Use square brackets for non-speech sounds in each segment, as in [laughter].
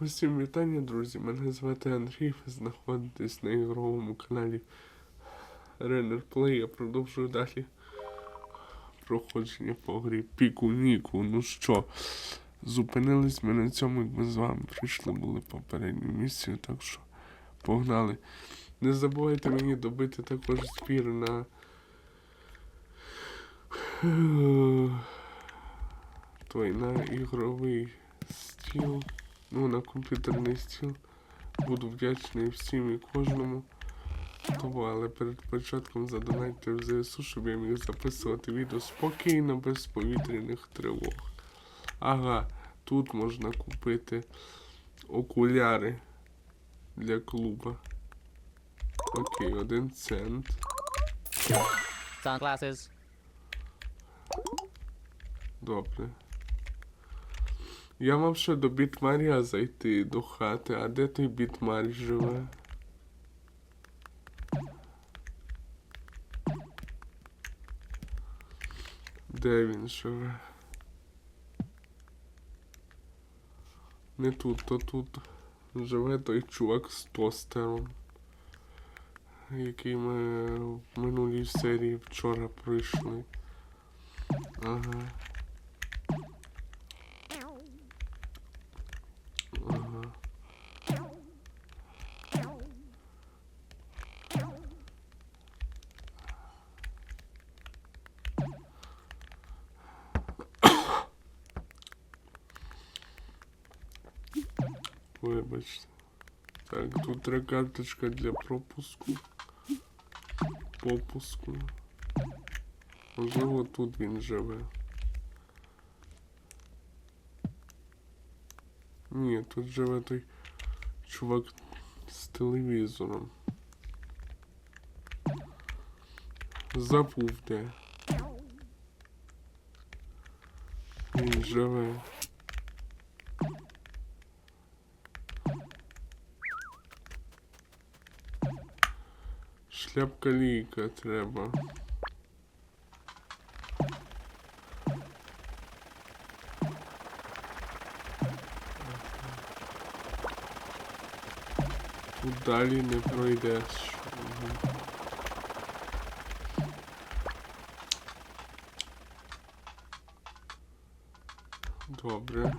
Усім вітання, друзі. Мене звати Андрій. Ви знаходитесь на ігровому каналі Renner Play. Я продовжую далі проходження по грі Піку Ніку. Ну що, зупинились ми на цьому, як ми з вами прийшли були попередню місію, так що погнали. Не забувайте мені добити також збір на. Той на ігровий стіл, ну на комп'ютерний стіл. Буду вдячний всім і кожному. Тому, але перед початком задонайте в ЗСУ, щоб я міг записувати відео спокійно, без повітряних тривог. Ага, тут можна купити окуляри для клуба. Окей, один цент. Sunglasses. Добре. Я мав ще до Бітмарія зайти до хати, а де той Бітмарь живе? Де він живе? Не тут, то тут живе той чувак з тостером, який ми в минулій серії вчора пройшли. Ага. Ага. Вибачте. Так, тут треба карточка для пропуску. Попуску. Можливо, тут він живе. Ні, тут живе той чувак з телевізором. Забув де. Він живе. Шляпка лійка треба. Тут далі не пройдеш. Добре.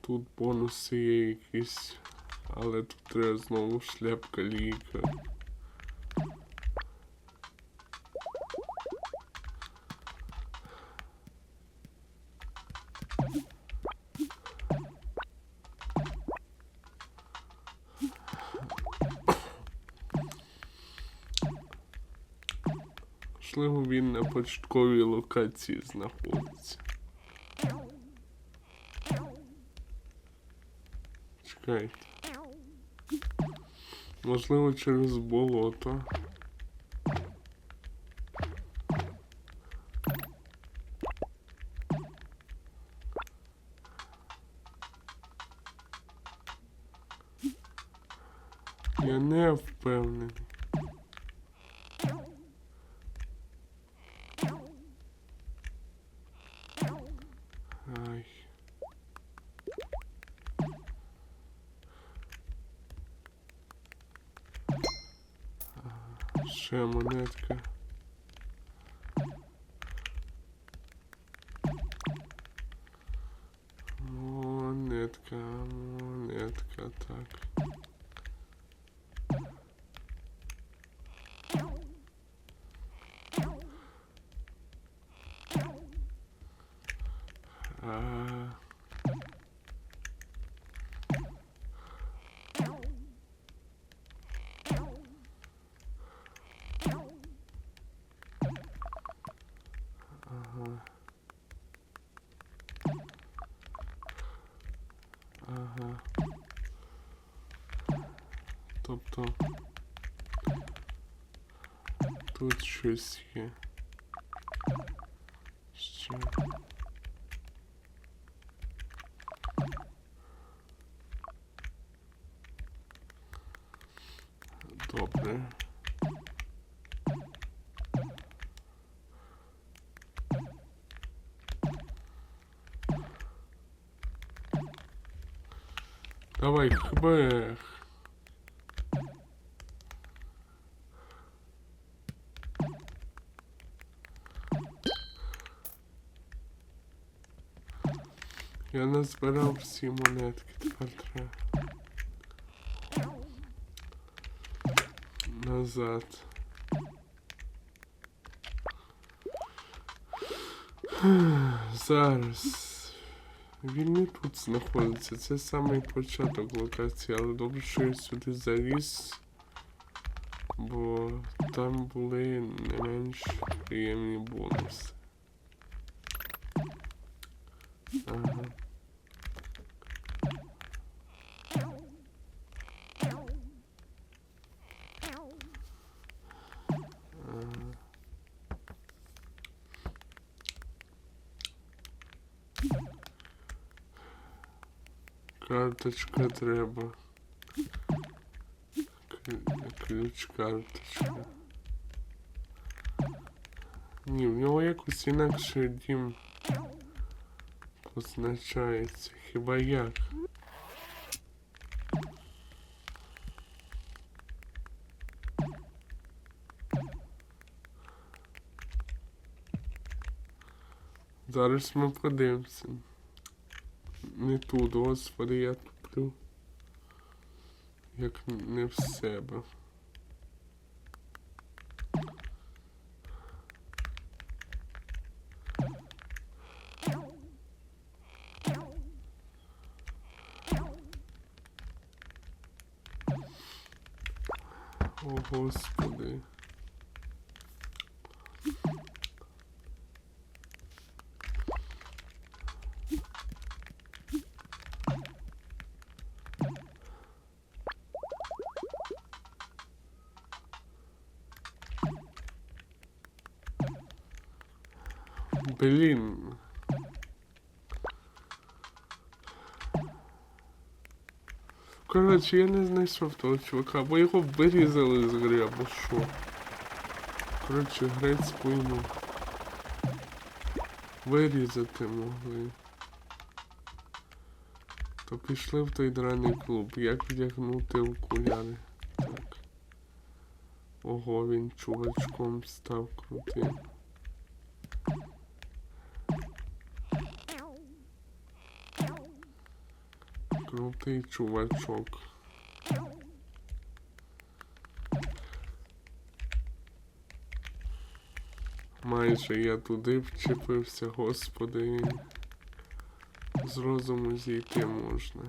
Тут бонуси є якісь, але тут треба знову шляпка ліка. Можливо, він на початковій локації знаходиться. Чекайте. Можливо, через болото. Ще монетка. Монетка, монетка, так. А, Ага. Ага. Тобто тут щось є. Ще. Добре. Давай, хбех. назбирав всі монетки, тепер треба. Назад. Зараз. Він не тут знаходиться. Це самий початок локації, але добре, що я сюди заліз. Бо там були не менш приємні бонуси. Ага. Ага. Карточка треба. Ключ карточка. Ні, в нього якось інакше дім позначається. Хіба як? Зараз ми подивимося. Не тут, господи, я туплю. Як не в себе. О, господи. Блін. Коротше, я не знайшов того чувака, бо його вирізали з гри, або що. Коротше, грецькою вирізати могли. То пішли в той драний клуб. Як вдягнути окуляри? Так. Ого, він чувачком став крутим. Крутий чувачок. Майже я туди вчепився, господи. З розуму зійти можна.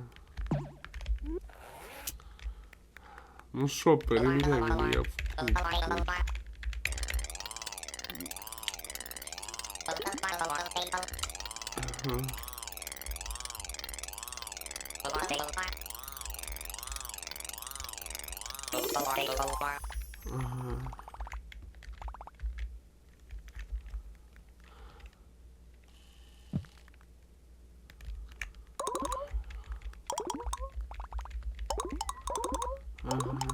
Ну що, перевіряй мені, я в курсі. Ага. Ага.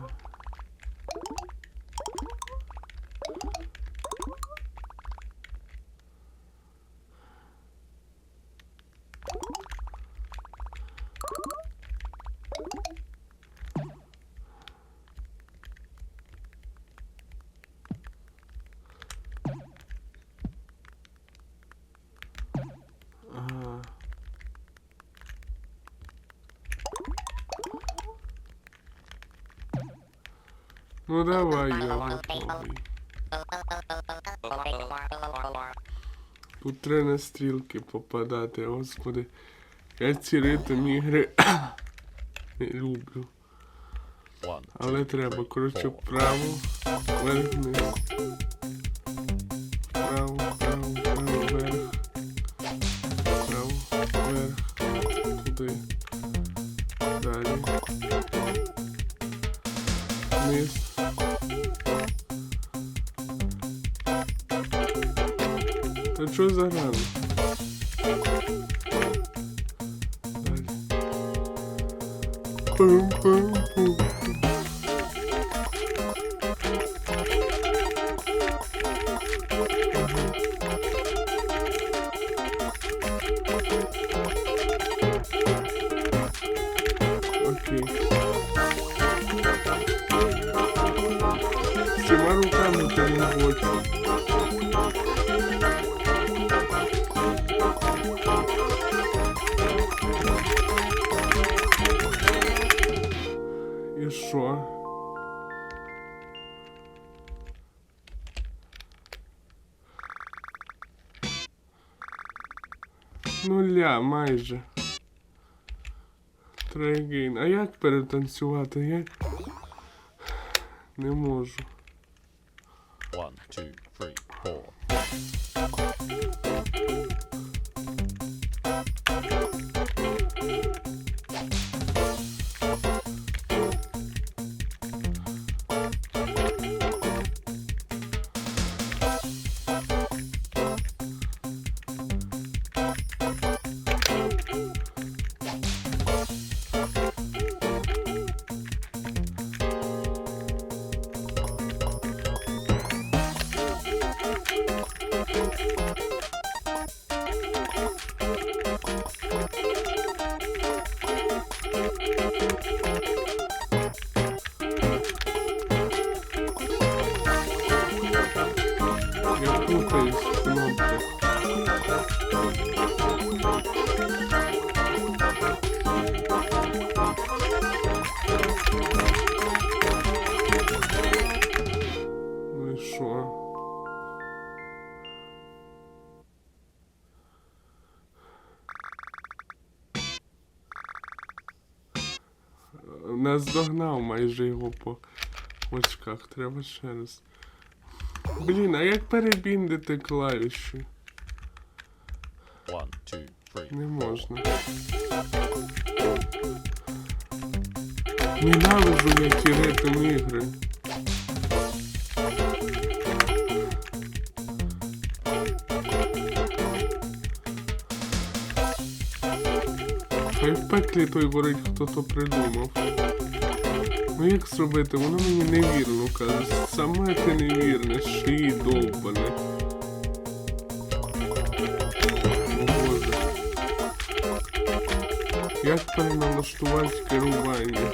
Ну давай, я готовий. Тут треба на стрілки попадати, господи. Я ці ритм ігри [coughs] не люблю. Але треба, коротше, право, вверх, вниз. Та що за рано? Далі. Пум-пум-пум. І Нуля майже. Трейгейн. А як перетанцювати? Як? Не можу. One, two, three, four. Догнав майже його по очках. Треба ще раз. Блін, а як перебіндити клавіші? Не можна. Ненавижу які ритм ігри. Хай в пеклі той горить, хто то придумав. Ну як зробити? Воно мені невірно каже. Саме ти невірне, шиї довбане. О боже. Як переналаштувати керування?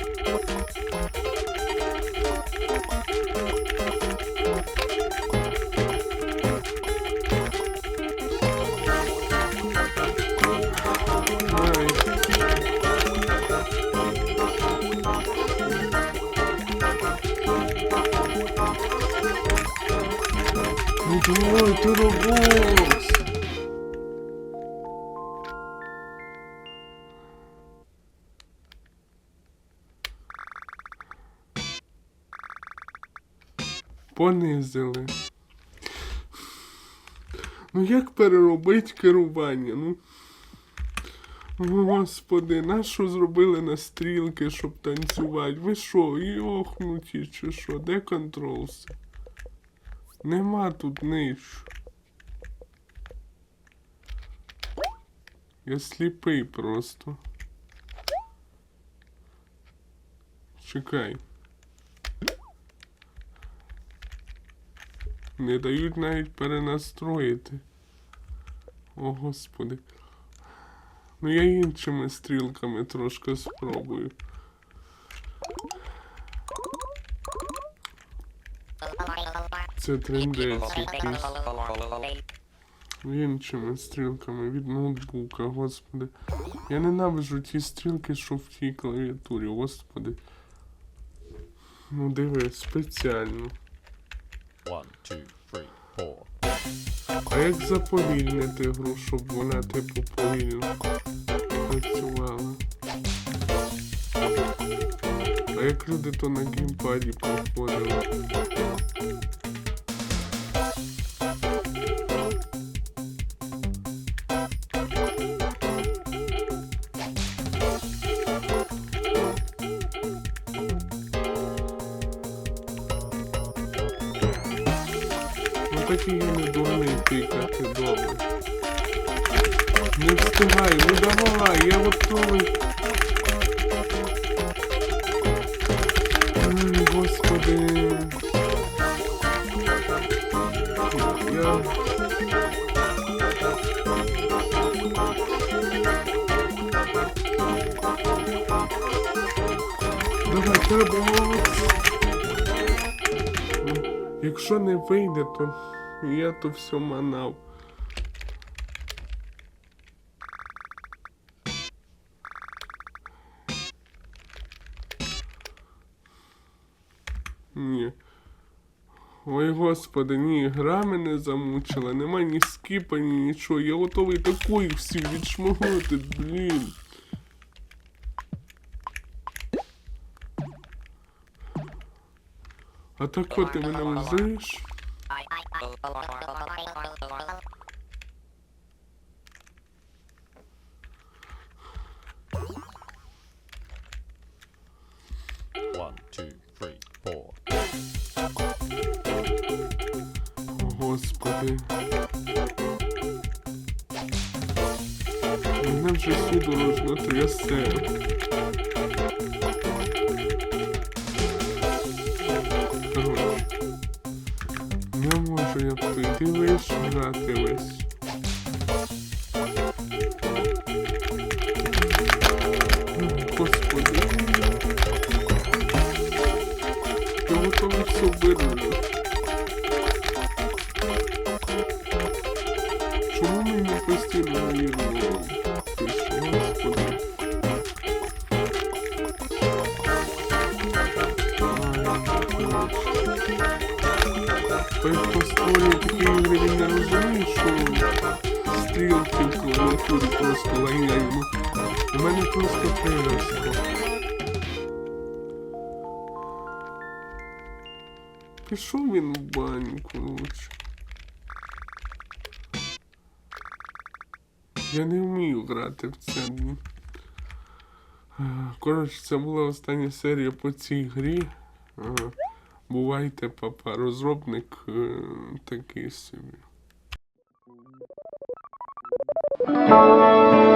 Ну давай, ти! Понизили. Ну як переробити керування? Ну. Господи, нащо зробили на стрілки, щоб танцювати? Ви що, йохнуті чи що? Де контролс? Нема тут нич. Я сліпий просто. Чекай. Не дають навіть перенастроїти. О, господи. Ну я іншими стрілками трошки спробую. Це якийсь. Іншими стрілками від ноутбука, господи. Я ненавиджу ті стрілки, що в тій клавіатурі, господи. Ну диви, спеціально. One, two, three, four. А як заповільнити гру, щоб вона типу повільно працювала? А як люди то на геймпаді проходили? Такий не дурний тикати добре. Не встигаю, ну давай, я готовий. Господи. Якщо не вийде, то я то все манав. Ні. Ой, господи, ні, гра мене замучила, нема ні скіпа, ні нічого. Я готовий такої всім відшмагати, блін. А так от ти мене везеш? One, two, three, four. Господи. Мене вже судорожно трясе. Не можу я в той дивись грати весь. Господи. Я готовий все вирвати. Чому мені постійно навірно пише, лайняємо. У мене просто приязко. Пішов він в баню, коротше. Я не вмію грати в це. Коротше, це була остання серія по цій грі. Бувайте, папа, розробник е, такий собі. Música